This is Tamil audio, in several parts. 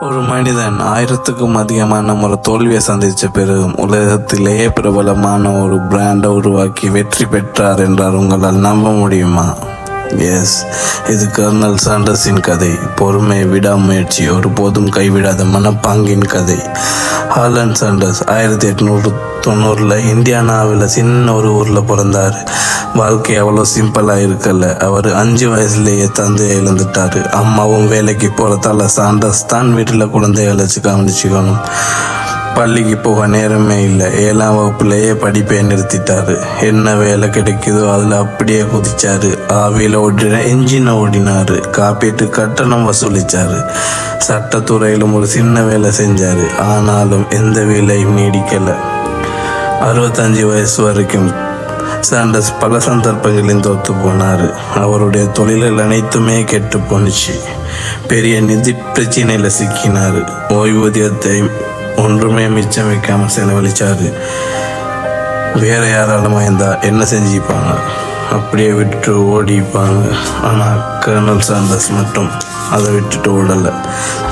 ஒரு மனிதன் ஆயிரத்துக்கும் அதிகமான ஒரு தோல்வியை சந்தித்த பிறகும் உலகத்திலேயே பிரபலமான ஒரு பிராண்டை உருவாக்கி வெற்றி பெற்றார் என்றால் உங்களால் நம்ப முடியுமா? எஸ் இது கர்னல் சாண்டர்ஸின் கதை. பொறுமை விடாமுயற்சி ஒருபோதும் கைவிடாத மனப்பாங்கின் கதை. ஹாலண்ட் சாண்டர்ஸ் ஆயிரத்தி எட்நூறு தொண்ணூறில் இந்தியானாவில் சின்ன ஒரு ஊரில் பிறந்தார். வாழ்க்கை அவ்வளோ சிம்பிளாக இருக்கல. அவர் அஞ்சு வயசுலேயே தந்தையை இழந்துட்டார். அம்மாவும் வேலைக்கு போகிறதால சாண்டர்ஸ் தான் வீட்டில் குழந்தைய வச்சு கவனிச்சுக்கணும். பள்ளிக்கு போக நேரமே இல்லை. ஏழாம் வகுப்புலேயே படிப்பை நிறுத்திட்டாரு. என்ன வேலை கிடைக்குதோ அதில் அப்படியே குதிச்சாரு. ஆவியில் ஓடின என்ஜினை ஓடினாரு. காப்பீட்டு கட்டணம் வசூலிச்சாரு. சட்டத்துறையிலும் ஒரு சின்ன வேலை செஞ்சாரு. ஆனாலும் எந்த வேலையும் நீடிக்கலை. அறுபத்தஞ்சு வயசு வரைக்கும் சாண்டர்ஸ் பல சந்தர்ப்பங்களில் தோத்து போனார். அவருடைய தொழில்கள் அனைத்துமே கெட்டு போணுச்சு. பெரிய நிதி பிரச்சனையில் சிக்கினார். ஓய்வூதியத்தை ஒன்றுமே மிச்சம் வைக்காமல் செலவழிச்சாரு. வேற யாராலுமா இருந்தால் என்ன செஞ்சுப்பாங்க? அப்படியே விட்டுட்டு ஓடிப்பாங்க. ஆனால் கர்னல் சாண்டர்ஸ் மட்டும் அதை விட்டுட்டு ஓடலை.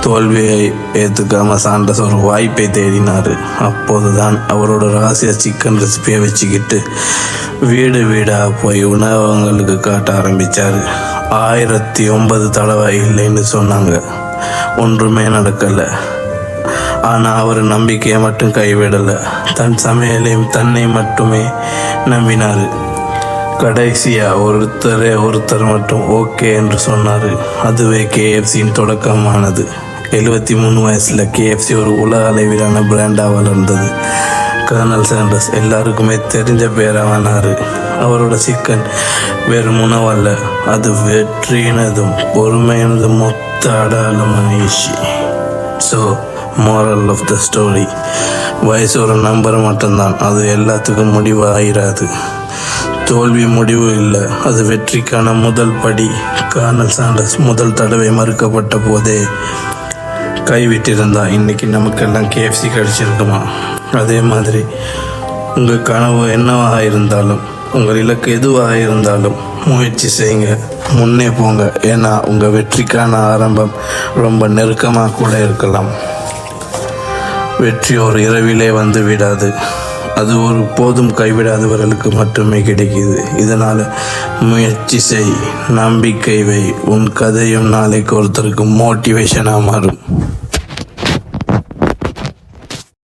தோல்வியை ஏற்றுக்காமல் சாண்டர்ஸ் ஒரு வாய்ப்பை தேடினார். அப்போது தான் அவரோட ரகசிய சிக்கன் ரெசிபியை வச்சுக்கிட்டு வீடு வீடாக போய் உணவகங்களுக்கு காட்ட ஆரம்பித்தார் ஆயிரத்தி ஒன்பது தடவை இல்லைன்னு சொன்னாங்க. ஒன்றுமே நடக்கலை. ஆனால் அவர் நம்பிக்கையை மட்டும் கைவிடலை. தன் சமையலையும் தன்னை மட்டுமே நம்பினார். கடைசியாக ஒருத்தரே ஒருத்தர் மட்டும் ஓகே என்று சொன்னார். அதுவே கேஎஃப்சியின் தொடக்கமானது. எழுபத்தி மூணு வயசில் கேஎஃப்சி ஒரு உலக அளவிலான பிராண்டாக வளர்ந்தது. கர்னல் சாண்டர்ஸ் எல்லாருக்குமே தெரிஞ்ச பேரானார் அவரோட சிக்கன் வெறும் உணவல்ல அது வெற்றியினதும் பொறுமையினதும் மொத்த அடாளமான இஷி so moral of the story வயசு ஒரு நம்பர் மட்டும்தான். அது எல்லாத்துக்கும் முடிவு ஆயிராது தோல்வி முடிவு இல்லை. அது வெற்றிக்கான முதல் படி. கார்னல் சாண்டர்ஸ் முதல் தடவை மறுக்கப்பட்ட போதே கைவிட்டிருந்தா இன்றைக்கி நமக்கெல்லாம் கேஎஃப்சி கிடச்சிருக்குமா? அதே மாதிரி உங்கள் கனவு என்னவாக இருந்தாலும் உங்கள் இலக்கு எதுவாக இருந்தாலும் முயற்சி செய்யுங்க. முன்னே போங்க. ஏன்னா உங்கள் வெற்றிக்கான ஆரம்பம் ரொம்ப நெருக்கமாக கூட இருக்கலாம். வெற்றி ஒரு இரவிலே வந்து விடாது. அது ஒரு போதும் கைவிடாதவர்களுக்கு மட்டுமே கிடைக்கிது. இதனால் முயற்சி செய் நம்பிக்கை வை. உன் கதையும் நாளைக்கு ஒருத்தருக்கு மோட்டிவேஷனாக மாறும்.